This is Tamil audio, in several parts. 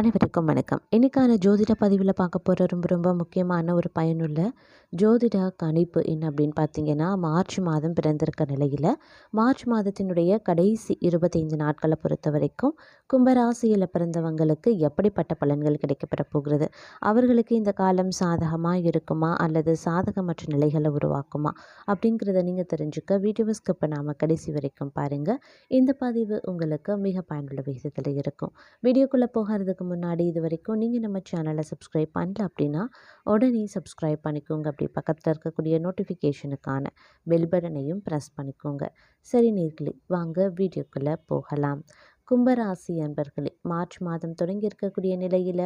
அனைவருக்கும் வணக்கம். இன்றைக்கான ஜோதிட பதிவில் பார்க்க போகிற ரொம்ப ரொம்ப முக்கியமான ஒரு பயனுள்ள ஜோதிட கணிப்பு என்ன அப்படின்னு பார்த்தீங்கன்னா மார்ச் மாதம் பிறந்திருக்க நிலையில் மார்ச் மாதத்தினுடைய கடைசி இருபத்தைந்து நாட்களை பொறுத்த வரைக்கும் கும்பராசியில் பிறந்தவங்களுக்கு எப்படிப்பட்ட பலன்கள் கிடைக்கப்பெற போகிறது? அவர்களுக்கு இந்த காலம் சாதகமாக இருக்குமா? அல்லது சாதகமற்ற நிலைகளை உருவாக்குமா? அப்படிங்கிறத நீங்கள் தெரிஞ்சுக்க வீடியோ ஸ்கிப் நாம் கடைசி வரைக்கும் பாருங்கள் இந்த பதிவு உங்களுக்கு மிக பயனுள்ள விகிதத்தில் இருக்கும். வீடியோக்குள்ளே போகிறதுக்கு முன்னாடி இது வரைக்கும் நீங்கள் நம்ம சேனலை சப்ஸ்கிரைப் பண்ணல அப்படின்னா உடனே சப்ஸ்கிரைப் பண்ணிக்கோங்க. அப்படி பக்கத்தில் இருக்கக்கூடிய நோட்டிஃபிகேஷனுக்கான பெல் பட்டனையும் ப்ரெஸ் பண்ணிக்கோங்க. சரி நீர்களே வாங்க வீடியோக்குள்ளே போகலாம். கும்பராசி அன்பர்களே மார்ச் மாதம் தொடங்கி இருக்கக்கூடிய நிலையில்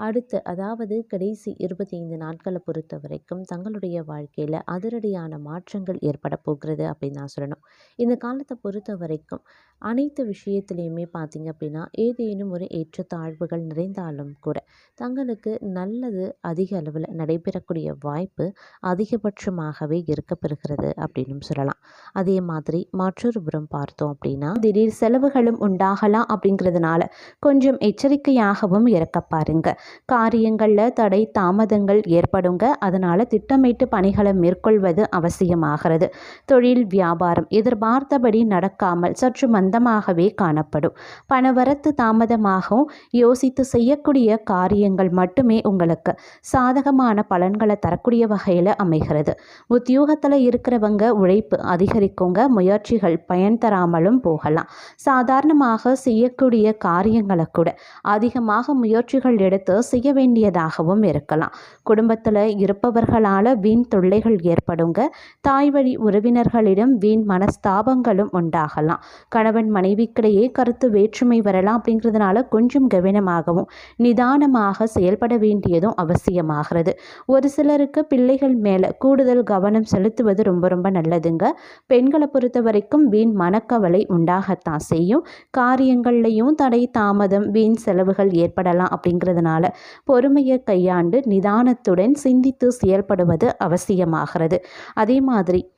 அடுத்து அதாவது கடைசி இருபத்தி ஐந்து நாட்களை பொறுத்த வரைக்கும் தங்களுடைய வாழ்க்கையில் அதிரடியான மாற்றங்கள் ஏற்பட போகிறது அப்படின்னு நான் சொல்லணும். இந்த காலத்தை பொறுத்த வரைக்கும் அனைத்து விஷயத்துலேயுமே பார்த்திங்க அப்படின்னா ஏதேனும் ஒரு ஏற்றத்தாழ்வுகள் நிறைந்தாலும் கூட தங்களுக்கு நல்லது அதிக அளவில் நடைபெறக்கூடிய வாய்ப்பு அதிகபட்சமாகவே இருக்கப்பெறுகிறது அப்படின்னு சொல்லலாம். அதே மாதிரி மற்றொரு புறம் பார்த்தோம் அப்படின்னா திடீர் செலவுகளும் உண்டாகலாம் அப்படிங்கிறதுனால கொஞ்சம் எச்சரிக்கையாகவும் இருக்க பாருங்கள் காரியங்களில் தடை தாமதங்கள் ஏற்படுங்க. அதனால் திட்டமிட்டு பணிகளை மேற்கொள்வது அவசியமாகிறது. தொழில் வியாபாரம் எதிர்பார்த்தபடி நடக்காமல் சற்று மந்தமாகவே காணப்படும். பணவரத்து தாமதமாகவும் யோசித்து செய்யக்கூடிய காரியங்கள் மட்டுமே உங்களுக்கு சாதகமான பலன்களை தரக்கூடிய வகையில் அமைகிறது. உத்தியோகத்தில் இருக்கிறவங்க உழைப்பு அதிகரிக்குங்க. முயற்சிகள் பயன் தராமலும் போகலாம். சாதாரணமாக செய்யக்கூடிய காரியங்களை கூட அதிகமாக முயற்சிகள் எடுத்து செய்ய வேண்டியதாகவும் இருக்கலாம். குடும்பத்தில் இருப்பவர்களால் வீண் தொல்லைகள் ஏற்படுங்க. தாய் வழி உறவினர்களிடம் வீண் மனஸ்தாபங்களும் உண்டாகலாம். கணவன் மனைவிக்கிடையே கருத்து வேற்றுமை வரலாம் அப்படிங்கிறதுனால கொஞ்சம் கவனமாகவும் நிதானமாக செயல்பட வேண்டியதும் அவசியமாகிறது. ஒரு சிலருக்கு பிள்ளைகள் மேலே கூடுதல் கவனம் செலுத்துவது ரொம்ப ரொம்ப நல்லதுங்க. பெண்களை பொறுத்த வரைக்கும் வீண் மனக்கவலை உண்டாகத்தான் செய்யும். காரியங்கள்லையும் தடை தாமதம் வீண் செலவுகள் ஏற்படலாம் அப்படிங்கிறதுனால பொறுமையை கையாண்டு நிதானத்துடன் சிந்தித்து செயல்படுவது அவசியமாகிறது. அதே மாதிரி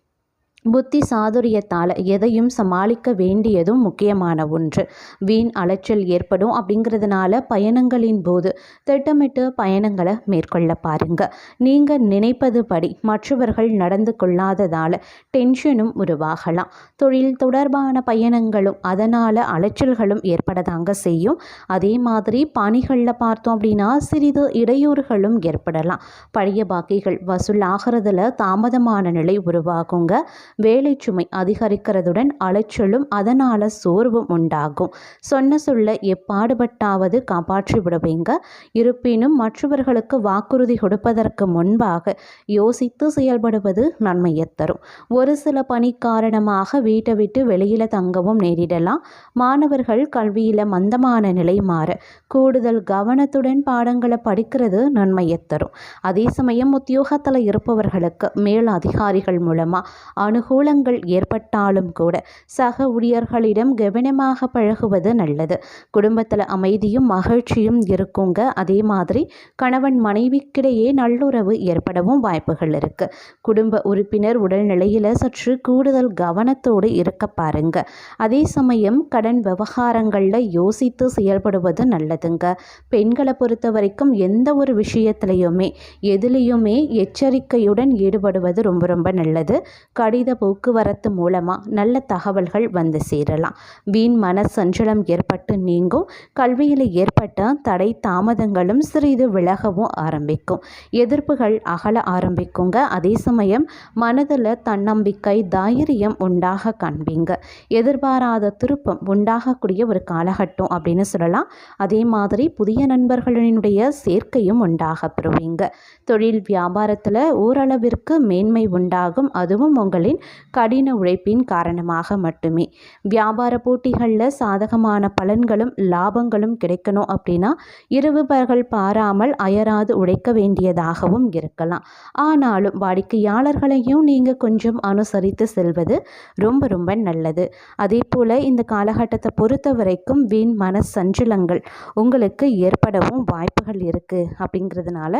புத்தி சாதுரியத்தால் எதையும் சமாளிக்க வேண்டியதும் முக்கியமான ஒன்று. வீண் அலைச்சல் ஏற்படும் அப்படிங்கிறதுனால பயணங்களின் போது திட்டமிட்டு பயணங்களை மேற்கொள்ள பாருங்க. நீங்கள் நினைப்பது படி மற்றவர்கள் நடந்து கொள்ளாததால் டென்ஷனும் உருவாகலாம். தொழில் தொடர்பான பயணங்களும் அதனால் அலைச்சல்களும் ஏற்படதாங்க செய்யும். அதே மாதிரி பணிகளில் பார்த்தோம் அப்படின்னா சிறிது இடையூறுகளும் ஏற்படலாம். பழைய பாக்கிகள் வசூல் ஆகிறதுல தாமதமான நிலை உருவாகுங்க. வேலை சுமை அதிகரிக்கிறதுடன் அலைச்சலும் அதனால் சோர்வும் உண்டாகும். சொன்ன சொல்ல எப்பாடுபட்டாவது காப்பாற்றி விடுவீங்க. இருப்பினும் மற்றவர்களுக்கு வாக்குறுதி கொடுப்பதற்கு முன்பாக யோசித்து செயல்படுவது நன்மையை தரும். ஒரு சில பணி காரணமாக வீட்டை விட்டு வெளியில் தங்கவும் நேரிடலாம். மாணவர்கள் கல்வியில் மந்தமான நிலை மாற கூடுதல் கவனத்துடன் பாடங்களை படிக்கிறது நன்மையை தரும். அதே சமயம் உத்தியோகத்தில் இருப்பவர்களுக்கு மேல் அதிகாரிகள் மூலமாக அணு அனுகூலங்கள் ஏற்பட்டாலும் கூட சக ஊழியர்களிடம் கவனமாக பழகுவது நல்லது. குடும்பத்தில் அமைதியும் மகிழ்ச்சியும் இருக்குங்க. அதே மாதிரி கணவன் மனைவிக்கிடையே நல்லுறவு ஏற்படவும் வாய்ப்புகள் இருக்கு. குடும்ப உறுப்பினர் உடல்நிலையில் சற்று கூடுதல் கவனத்தோடு இருக்க பாருங்க. அதே சமயம் கடன் விவகாரங்களில் யோசித்து செயல்படுவது நல்லதுங்க. பெண்களை பொறுத்த வரைக்கும் எந்த ஒரு விஷயத்திலையுமே எதுலேயுமே எச்சரிக்கையுடன் ஈடுபடுவது ரொம்ப ரொம்ப நல்லது. கடித போக்குவரத்து மூலமாக நல்ல தகவல்கள் வந்து சேரலாம். வீண் மன சஞ்சலம் ஏற்பட்டு நீங்கும். கல்வியில் ஏற்பட்ட தடை தாமதங்களும் சிறிது விலகவும் ஆரம்பிக்கும். எதிர்ப்புகள் அகல ஆரம்பிக்குங்க. அதே சமயம் மனதில் தன்னம்பிக்கை தைரியம் உண்டாக காண்பீங்க எதிர்பாராத திருப்பம் உண்டாகக்கூடிய ஒரு காலகட்டம் அப்படின்னு சொல்லலாம். அதே மாதிரி புதிய நண்பர்களினுடைய சேர்க்கையும் உண்டாக பெறுவீங்க. தொழில் வியாபாரத்தில் ஓரளவிற்கு மேன்மை உண்டாகும். அதுவும் உங்களின் கடின உழைப்பின் காரணமாக மட்டுமே. வியாபார போட்டிகளில் சாதகமான பலன்களும் லாபங்களும் கிடைக்கணும் அப்படின்னா இரவு பகல் பாராமல் அயராது உழைக்க வேண்டியதாகவும் இருக்கலாம். ஆனாலும் வாடிக்கையாளர்களையும் நீங்கள் கொஞ்சம் அனுசரித்து செல்வது ரொம்ப ரொம்ப நல்லது. அதே போல் இந்த காலகட்டத்தை பொறுத்த வரைக்கும் வீண் மன சஞ்சலங்கள் உங்களுக்கு ஏற்படவும் வாய்ப்புகள் இருக்குது அப்படிங்கிறதுனால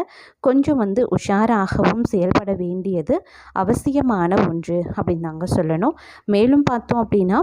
கொஞ்சம் வந்து உஷாராகவும் செயல்பட வேண்டியது அவசியமான ஒன்று. அப்படின்னு நாங்கள் சொல்லணும். மேலும் பார்த்தோம் அப்படின்னா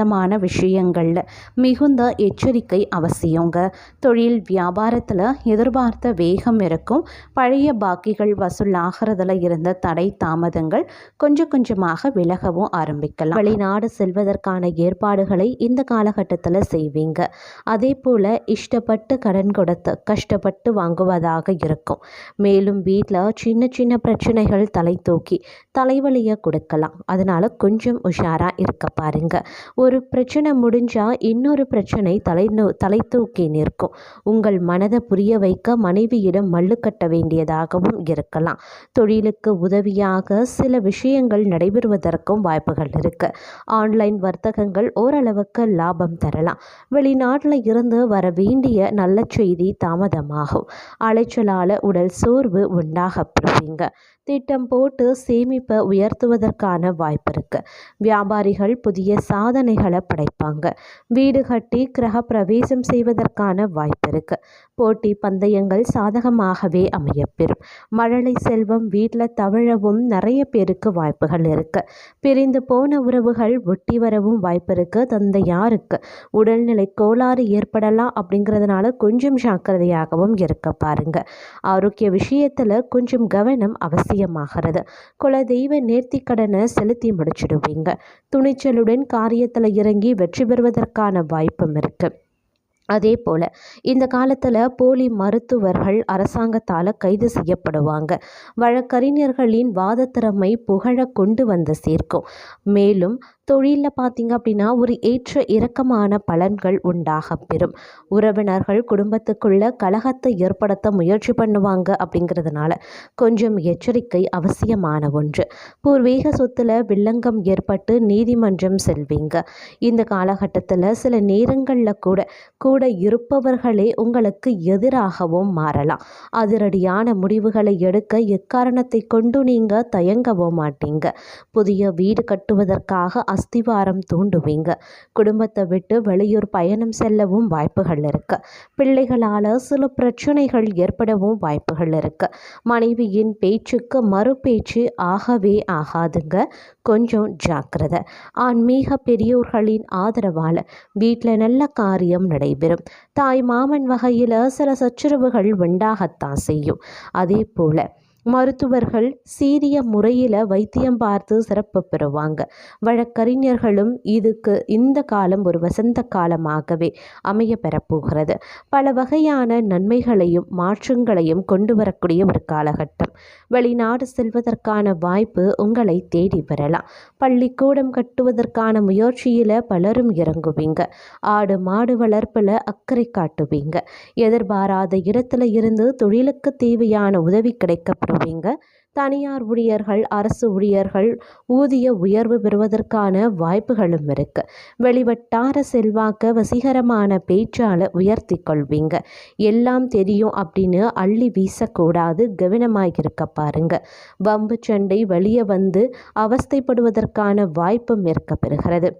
சம்பந்தமான விஷயங்களில் மிகுந்த எச்சரிக்கை அவசியங்க. தொழில் வியாபாரத்தில் எதிர்பார்த்த வேகம் இருக்கும். பழைய பாக்கிகள் வசூலாகிறதுல இருந்த தடை தாமதங்கள் கொஞ்சம் கொஞ்சமாக விலகவும் ஆரம்பிக்கலாம். வெளிநாடு செல்வதற்கான ஏற்பாடுகளை இந்த காலகட்டத்தில் செய்வீங்க. அதே போல் இஷ்டப்பட்டு கடன் கொடுத்து கஷ்டப்பட்டு வாங்குவதாக இருக்கும். மேலும் வீட்டில் சின்ன சின்ன பிரச்சனைகள் தலை தூக்கி தலைவலியை கொடுக்கலாம். அதனால் கொஞ்சம் உஷாராக இருக்க பாருங்கள் ஒரு ஒரு பிரச்சனை முடிஞ்சால் இன்னொரு பிரச்சனை தலை தலை தூக்கி நிற்கும். உங்கள் மனதை புரிய வைக்க மனைவியிடம் மல்லு கட்ட வேண்டியதாகவும் இருக்கலாம். தொழிலுக்கு உதவியாக சில விஷயங்கள் நடைபெறுவதற்கும் வாய்ப்புகள் இருக்குது ஆன்லைன் வர்த்தகங்கள் ஓரளவுக்கு லாபம் தரலாம். வெளிநாட்டில் இருந்து வர வேண்டிய நல்ல செய்தி தாமதமாகும். அலைச்சலால் உடல் சோர்வு உண்டாக உண்டாகப்படுவீங்க. திட்டம் போட்டு சேமிப்பை உயர்த்துவதற்கான வாய்ப்பு இருக்குது வியாபாரிகள் புதிய சாதனை சாதனைகளை படைப்பாங்க. வீடு கட்டி கிரக பிரவேசம் செய்வதற்கான வாய்ப்பு இருக்குது போட்டி பந்தயங்கள் சாதகமாகவே அமையப்பெறும். மழலை செல்வம் வீட்டில் தவழவும் நிறைய பேருக்கு வாய்ப்புகள் இருக்குது பிரிந்து போன உறவுகள் ஒட்டி வரவும் வாய்ப்பு இருக்குது தந்தையாருக்கு உடல்நிலை கோளாறு ஏற்படலாம் அப்படிங்கிறதுனால கொஞ்சம் ஜாக்கிரதையாகவும் இருக்க பாருங்க. ஆரோக்கிய விஷயத்தில் கொஞ்சம் கவனம் அவசியமாகிறது. குல தெய்வ நேர்த்திக்கடனை செலுத்தி முடிச்சிடுவீங்க. துணிச்சலுடன் காரியத்தில் இறங்கி வெற்றி பெறுவதற்கான வாய்ப்பும் இருக்குது அதே போல் இந்த காலத்தில் போலி மருத்துவர்கள் அரசாங்கத்தால் கைது செய்யப்படுவாங்க. வழக்கறிஞர்களின் வாதத்திறமை புகழ கொண்டு வந்து சேர்க்கும். மேலும் தொழிலில் பார்த்திங்க அப்படின்னா ஒரு ஏற்ற இறக்கமான பலன்கள் உண்டாக பெறும். உறவினர்கள் குடும்பத்துக்குள்ள கலகத்தை ஏற்படுத்த முயற்சி பண்ணுவாங்க அப்படிங்கிறதுனால கொஞ்சம் எச்சரிக்கை அவசியமான ஒன்று. பூர்வீக சொத்தில் வில்லங்கம் ஏற்பட்டு நீதிமன்றம் செல்வீங்க. இந்த காலகட்டத்தில் சில நேரங்களில் கூட கூட இருப்பவர்களே உங்களுக்கு எதிராகவும் மாறலாம். அதிரடியான முடிவுகளை எடுக்க எக்காரணத்தை கொண்டு நீங்கள் தயங்கவும் மாட்டீங்க. புதிய வீடு கட்டுவதற்காக அஸ்திவாரம் தூண்டுவீங்க. குடும்பத்தை விட்டு வெளியூர் பயணம் செல்லவும் வாய்ப்புகள் இருக்கு. பிள்ளைகளால் சில பிரச்சனைகள் ஏற்படவும் வாய்ப்புகள் இருக்கு. மனைவியின் பேச்சுக்கு மறு பேச்சு ஆகவே ஆகாதுங்க. கொஞ்சம் ஜாக்கிரதை. ஆன்மீக பெரியோர்களின் ஆதரவால் வீட்டில் நல்ல காரியம் நடைபெறும். தாய் மாமன் வகையில் சில சச்சரவுகள் உண்டாகத்தான் செய்யும். அதே போல் மருத்துவர்கள் சீரிய முறையில் வைத்தியம் பார்த்து சிறப்பு பெறுவாங்க. வழக்கறிஞர்களும் இதுக்கு இந்த காலம் ஒரு வசந்த காலமாகவே அமைய பெறப்போகிறது. பல வகையான நன்மைகளையும் மாற்றங்களையும் கொண்டு வரக்கூடிய ஒரு காலகட்டம். வெளிநாடு செல்வதற்கான வாய்ப்பு உங்களை தேடி பெறலாம் பள்ளிக்கூடம் கட்டுவதற்கான முயற்சியில் பலரும் இறங்குவீங்க. ஆடு மாடு வளர்ப்பில் அக்கறை காட்டுவீங்க. எதிர்பாராத இடத்துல இருந்து தொழிலுக்கு தேவையான உதவி கிடைக்கப்படும் வருவீங்க. தனியார் ஊழியர்கள் அரசு ஊழியர்கள் ஊதிய உயர்வு பெறுவதற்கான வாய்ப்புகளும் இருக்கு. வெளிவட்டார செல்வாக்க வசீகரமான பேச்சால் உயர்த்தி கொள்வீங்க. எல்லாம் தெரியும் அப்படின்னு அள்ளி வீசக்கூடாது கவனமாக இருக்க பாருங்க. வம்பு சண்டை வெளியே வந்து அவஸ்தைப்படுவதற்கான வாய்ப்பும் இருக்க பெறுகிறது.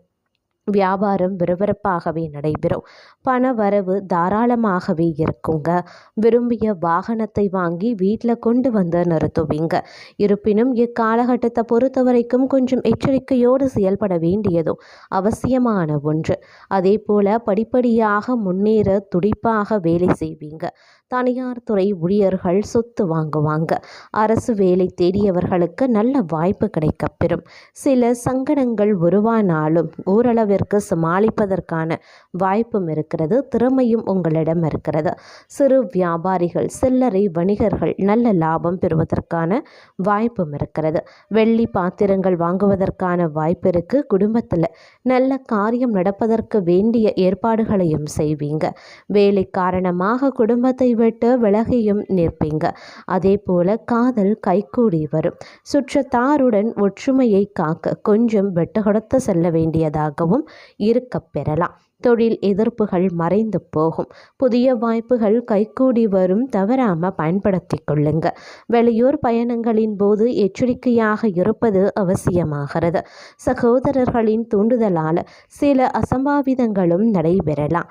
வியாபாரம் விறுவிறுப்பாகவே நடைபெறும். பண வரவு தாராளமாகவே இருக்குங்க. விரும்பிய வாகனத்தை வாங்கி வீட்டில் கொண்டு வந்து நிறுத்துவீங்க. இருப்பினும் இக்காலகட்டத்தை பொறுத்த வரைக்கும் கொஞ்சம் எச்சரிக்கையோடு செயல்பட வேண்டியதும் அவசியமான ஒன்று. அதே போல படிப்படியாக முன்னேற துடிப்பாக வேலை செய்வீங்க. தனியார் துறை ஊழியர்கள் சொத்து வாங்குவாங்க. அரசு வேலை தேடியவர்களுக்கு நல்ல வாய்ப்பு கிடைக்கப்பெறும் சில சங்கடங்கள் உருவானாலும் ஓரளவிற்கு சமாளிப்பதற்கான வாய்ப்பும் இருக்கிறது. திறமையும் உங்களிடம் இருக்கிறது. சிறு வியாபாரிகள் சில்லறை வணிகர்கள் நல்ல லாபம் பெறுவதற்கான வாய்ப்பும் இருக்கிறது. வெள்ளி பாத்திரங்கள் வாங்குவதற்கான வாய்ப்பு இருக்கு. குடும்பத்தில் நல்ல காரியம் நடப்பதற்கு வேண்டிய ஏற்பாடுகளையும் செய்வீங்க. வேலை காரணமாக குடும்பத்தை விட்டு விலகியும் நிற்பீங்க. அதே போல காதல் கைகூடி வரும். சுற்றத்தாருடன் ஒற்றுமையை காக்க கொஞ்சம் வெட்டுகொடுத்து செல்ல வேண்டியதாகவும் இருக்கப் பெறலாம். தொழில் எதிர்ப்புகள் மறைந்து போகும். புதிய வாய்ப்புகள் கைகூடி வரும். தவறாமல் பயன்படுத்தி கொள்ளுங்க. வெளியூர் பயணங்களின் போது எச்சரிக்கையாக இருப்பது அவசியமாகிறது. சகோதரர்களின் தூண்டுதலால் சில அசம்பாவிதங்களும் நடைபெறலாம்.